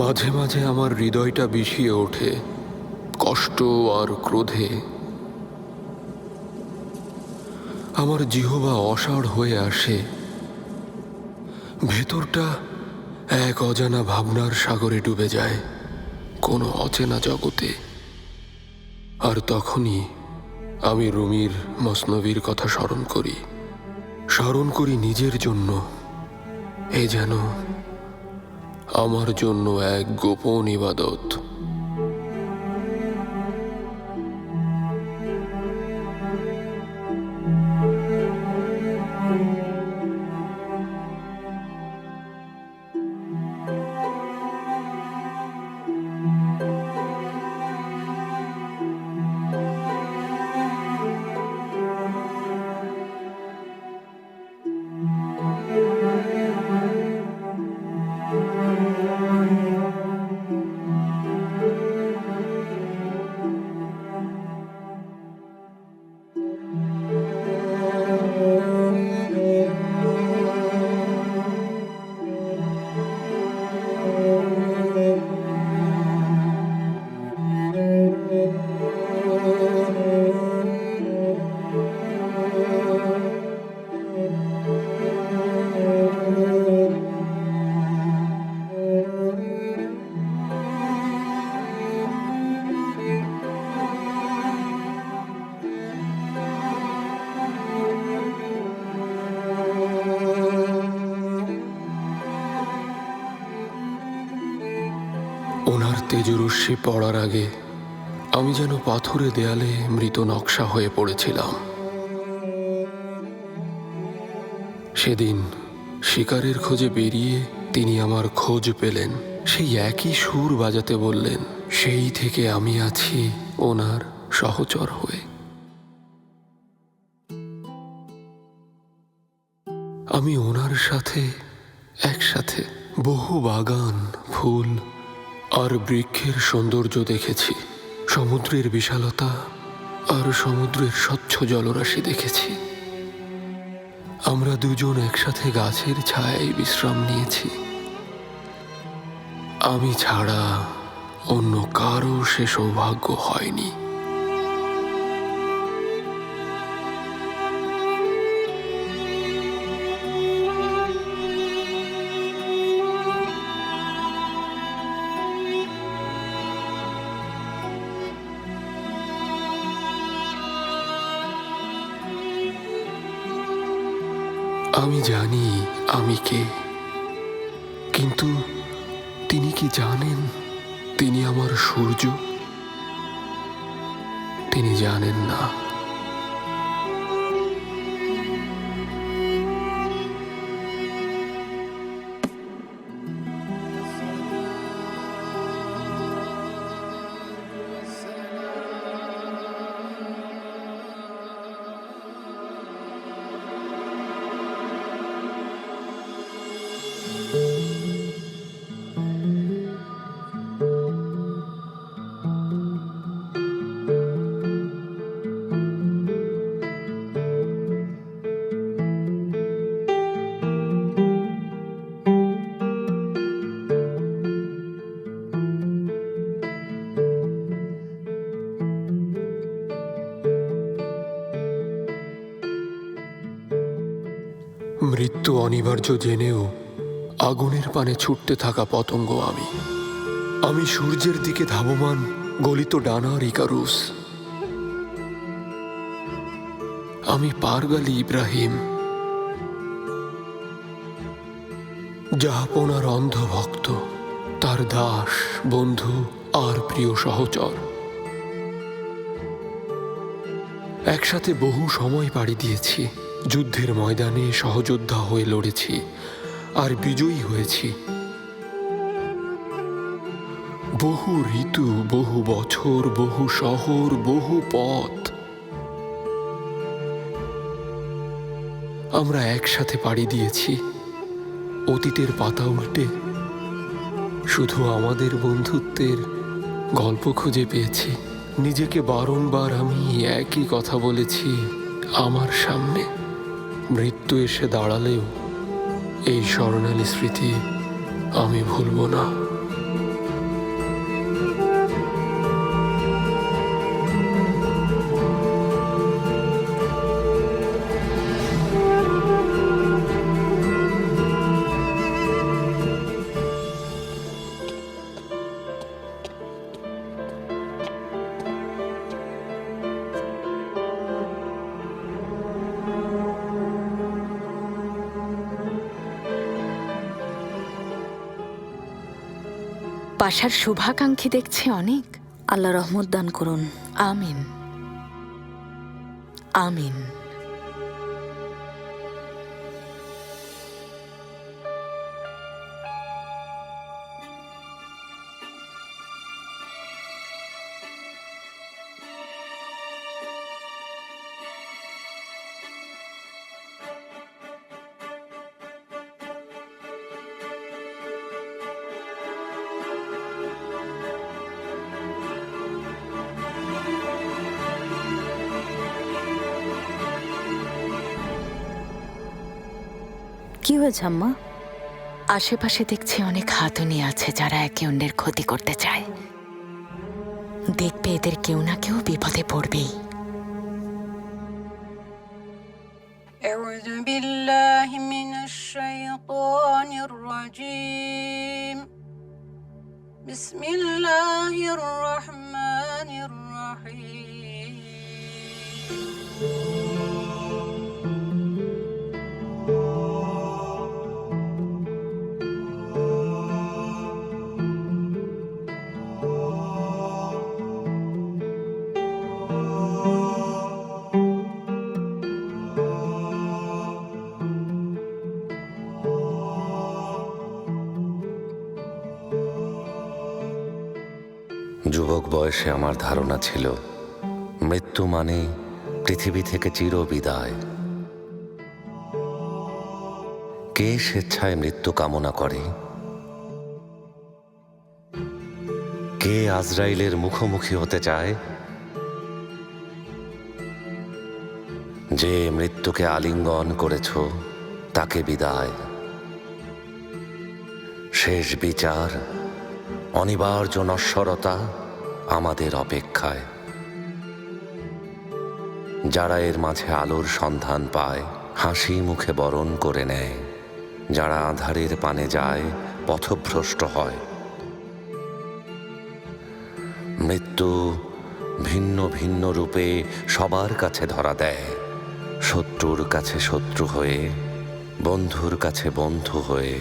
মাঝে মাঝে আমার হৃদয়টা বিষিয়ে ওঠে, কষ্ট আর ক্রোধে। আমার জিহবা অসাড় হয়ে আসে। ভেতরটা এক অজানা ভাবনার সাগরে ডুবে যায়, কোনো অচেনা জগতে। আর তখনই আমি রুমির মসনবীর কথা স্মরণ করি স্মরণ করি নিজের জন্য, এ যেন আমার জন্য এক গোপন ইবাদত। তেজরশ্মি পড়ার আগে আমি যেন পাথুরে দেয়ালে মৃত নকশা হয়ে পড়েছিলাম। সেদিন শিকারের খোঁজে বেরিয়ে তিনি আমার খোঁজ পেলেন। সেই একই সুর বাজাতে বললেন, সেই থেকে আমি আছি ওনার সহচর হয়ে। আমি ওনার সাথে একসাথে বহু বাগান, ফুল আর বৃক্ষের সৌন্দর্য দেখেছি। সমুদ্রের বিশালতা আর সমুদ্রের স্বচ্ছ জলরাশি দেখেছি। আমরা দুজন একসাথে গাছের ছায় বিশ্রাম নিয়েছি। আমি ছাড়া অন্য কারও সে সৌভাগ্য হয়নি। আমি জানি আমি কে। কিন্তু তিনি কি জানেন? তিনি আমার সূর্য। তিনি জানেন না। মৃত্যু অনিবার্য জেনেও আগুনের পানে ছুটতে থাকা পতঙ্গ আমি। আমি সূর্যের দিকে ধাবমান, গলিত ডানার ইকারুস। আমি পারগালি ইব্রাহিম। জাহাপনার অন্ধ ভক্ত তার দাস, বন্ধু আর প্রিয় সহচর। একসাথে বহু সময় পাড়ি দিয়েছি। যুদ্ধের ময়দানে সহযোদ্ধা হয়ে লড়েছি, আর বিজয়ী হয়েছি। বহু ঋতু, বহু বছর, বহু শহর, বহু পথ। আমরা একসাথে পাড়ি দিয়েছি। অতীতের পাতা উল্টে শুধু আমাদের বন্ধুত্বের গল্প খুঁজে পেয়েছি। নিজেকে বারংবার আমি একই কথা বলেছি আমার সামনে। মৃত্যু এসে দাঁড়ালেও এই স্বর্ণালী স্মৃতি আমি ভুলব না। পাশার শুভাকাঙ্ক্ষী দেখছে অনেক। আল্লাহ রহমত দান করুন। আমিন। আমিন। কি হয়েছে আম্মা আশেপাশে দেখছি অনেক হাতুনি আছে যারা একে অন্যের ক্ষতি করতে চায় দেখবে এদের কেউ না কেউ বিপদে পড়বেই أعوذ بالله من الشيطان الرجيم بسم الله الرحمن الرحيم যুবক বয়সে আমার ধারণা ছিল, মৃত্যু মানে পৃথিবী থেকে চির বিদায় কে স্বেচ্ছায় মৃত্যু কামনা করে? কে আজরাইলের মুখোমুখি হতে চায়? যে মৃত্যুকে আলিঙ্গন করেছ, তাকে বিদায়। শেষ বিচার, অনিবার্য নশ্বরতা আমাদের অপেক্ষায়। যারা এর মাঝে আলোর সন্ধান পায়, হাসি মুখে বরণ করে নেয়। যারা আধারের পানে যায়, পথভ্রষ্ট হয়। মৃত্যু ভিন্ন ভিন্ন রূপে সবার কাছে ধরা দেয়। শত্রুর কাছে শত্রু হয়ে, বন্ধুর কাছে বন্ধু হয়ে।